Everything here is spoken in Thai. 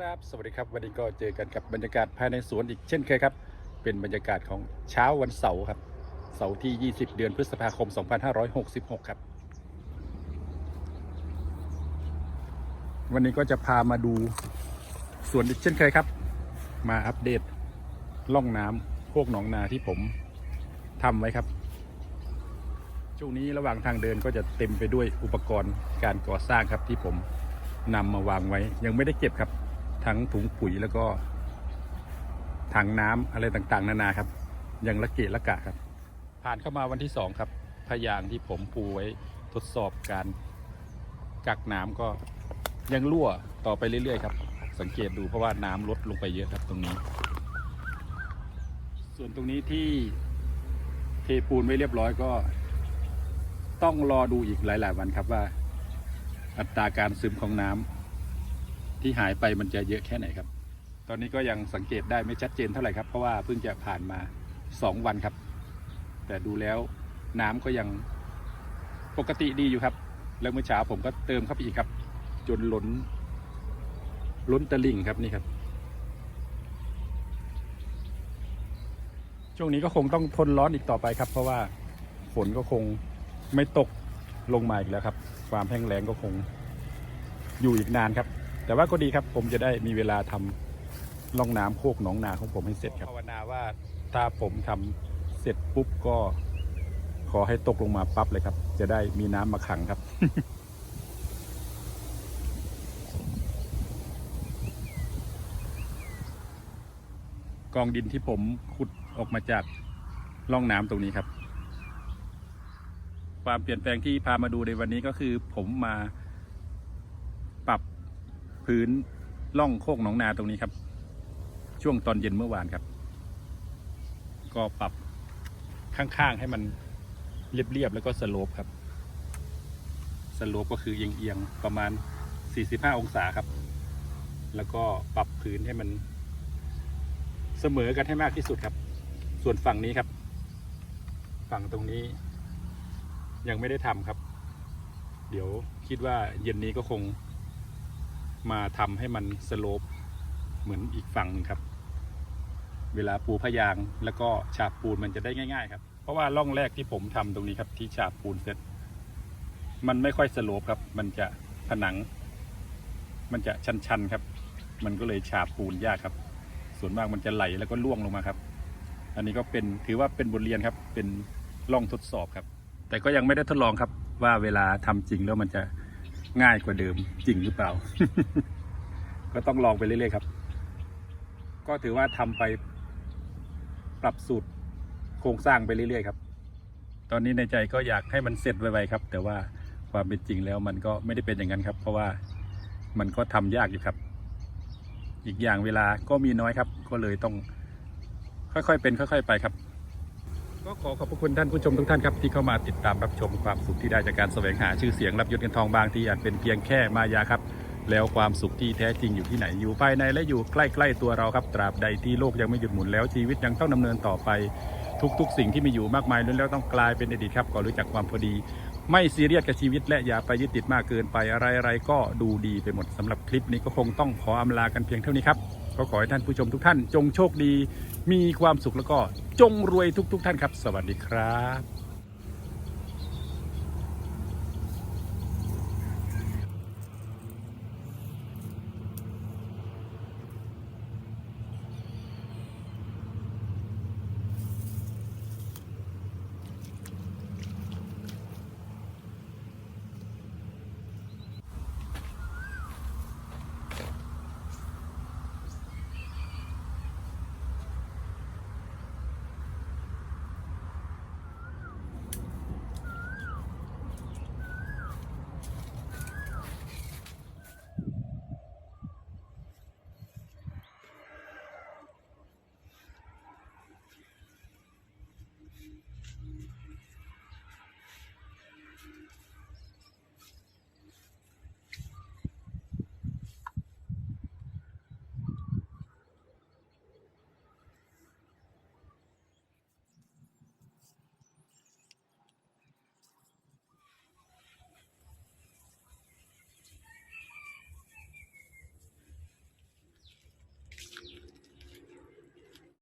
ครับ สวัสดีครับ วันนี้ก็เจอกันกับบรรยากาศภายในสวนอีกเช่นเคยครับ เป็นบรรยากาศของเช้าวันเสาร์ครับ เสาร์ที่ 20 เดือนพฤษภาคม 2566 ครับ วันนี้ก็จะพามาดูสวนอีกเช่นเคยครับ มาอัปเดตล่องน้ำโคกหนองนาที่ผมทำไว้ครับ ช่วงนี้ระหว่างทางเดินก็จะเต็มไปด้วยอุปกรณ์การก่อสร้างครับที่ผมนำมาวางไว้ยังไม่ได้เก็บครับ ทั้งถุงปุ๋ยแล้วก็ถังน้ำอะไรต่างๆ นานาครับ ยังละเกะละกะครับ ผ่านเข้ามาวันที่สองครับพยางที่ผมปูไว้ทดสอบการกักน้ำก็ยังรั่วต่อไปเรื่อยๆครับ สังเกตดูเพราะว่าน้ำลดลงไปเยอะครับตรงนี้ ส่วนตรงนี้ที่เทปูนไว้เรียบร้อยก็ ต้องรอดูอีกหลาย ๆ วันครับว่า อัตราการซึมของน้ำ ที่หายไปมันจะเยอะแค่ไหนครับ ตอนนี้ก็ยังสังเกตได้ไม่ชัดเจนเท่าไหร่ครับ เพราะว่าเพิ่งจะผ่านมาสองวันครับ แต่ดูแล้วน้ำก็ยังปกติดีอยู่ครับ แล้วเมื่อเช้าผมก็เติมเข้าไปอีกครับ จนล้น ล้นตลิ่งครับนี่ครับ ช่วงนี้ก็คงต้องทนร้อนอีกต่อไปครับ เพราะว่าฝนก็คงไม่ตกลงมาอีกแล้วครับ ความแห้งแล้งก็คงอยู่อีกนานครับ แต่ว่าก็ดีครับผมจะได้มีเวลาทำล่องน้ำโคกหนองนาของผมให้เสร็จครับภาวนาว่าถ้าผมทำเสร็จปุ๊บก็ขอให้ตกลงมาปั๊บเลยครับ จะได้มีน้ำมาขังครับกองดินที่ผมขุดออกมาจากร่องน้ำตรงนี้ครับ ความเปลี่ยนแปลงที่พามาดูในวันนี้ก็คือผมมา พื้นล่องโคกหนองนาตรงนี้ครับ ช่วงตอนเย็นเมื่อวานครับ ก็ปรับข้างๆให้มันเรียบๆแล้วก็สโลปครับ สโลปก็คือเอียงๆประมาณ 45 องศาครับ แล้วก็ปรับพื้นให้มัน เสมอกันให้มากที่สุดครับ ส่วนฝั่งนี้ครับ ฝั่งตรงนี้ ยังไม่ได้ทำครับ เดี๋ยวคิดว่าเย็นนี้ก็คง มาทำให้มันสโลปเหมือนอีกฝั่งหนึ่งครับ เวลาปูพยางแล้วก็ฉาบปูนมันจะได้ง่าย ๆ ครับ เพราะว่าร่องแรกที่ผมทำตรงนี้ครับที่ฉาบปูนเสร็จ มันไม่ค่อยสโลปครับ มันจะผนัง มันจะชันๆครับ มันก็เลยฉาบปูนยากครับ ส่วนมากมันจะไหลแล้วก็ล่วงลงมาครับ อันนี้ก็เป็นถือว่าเป็นบทเรียนครับ เป็นล่องทดสอบครับ แต่ก็ยังไม่ได้ทดลองครับว่าเวลาทำจริงแล้วมันจะ ง่ายกว่าเดิมจริงหรือเปล่า ก็ต้องลองไปเรื่อยๆครับ ก็ถือว่าทำไปปรับสูตรโครงสร้างไปเรื่อยๆครับ ตอนนี้ในใจก็อยากให้มันเสร็จไวๆครับ แต่ว่าความเป็นจริงแล้วมันก็ไม่ได้เป็นอย่างนั้นครับ เพราะว่ามันก็ทำยากอยู่ครับ อีกอย่างเวลาก็มีน้อยครับ ก็เลยต้องค่อยๆเป็น ค่อย ๆ ไปครับ ก็ขอขอบพระคุณท่านผู้ชมทุกท่านครับที่เข้ามาติดตามรับชมความสุขที่ได้จากการแสวงหาชื่อเสียงรับยศเงินทองบางที่อาจเป็นเพียงแค่มายาครับ แล้วความสุขที่แท้จริงอยู่ที่ไหนอยู่ภายในและอยู่ใกล้ๆตัวเราครับตราบใดที่โลกยังไม่หยุดหมุนแล้วชีวิตยังต้องดำเนินต่อไปทุกๆ สิ่งที่มีอยู่มากมายล้วนแล้วต้องกลายเป็นอดีตครับก็รู้จักความพอดี ไม่ซีเรียสกับชีวิตและอย่าไปยึดติดมากเกินไปอะไรๆก็ดูดีไปหมดสำหรับคลิปนี้ก็คงต้องขออำลากันเพียงเท่านี้ครับ ก็ขอให้ท่านผู้ชมทุกท่าน จงโชคดี มีความสุขแล้วก็จงรวยทุก ๆ ท่านครับ สวัสดีครับ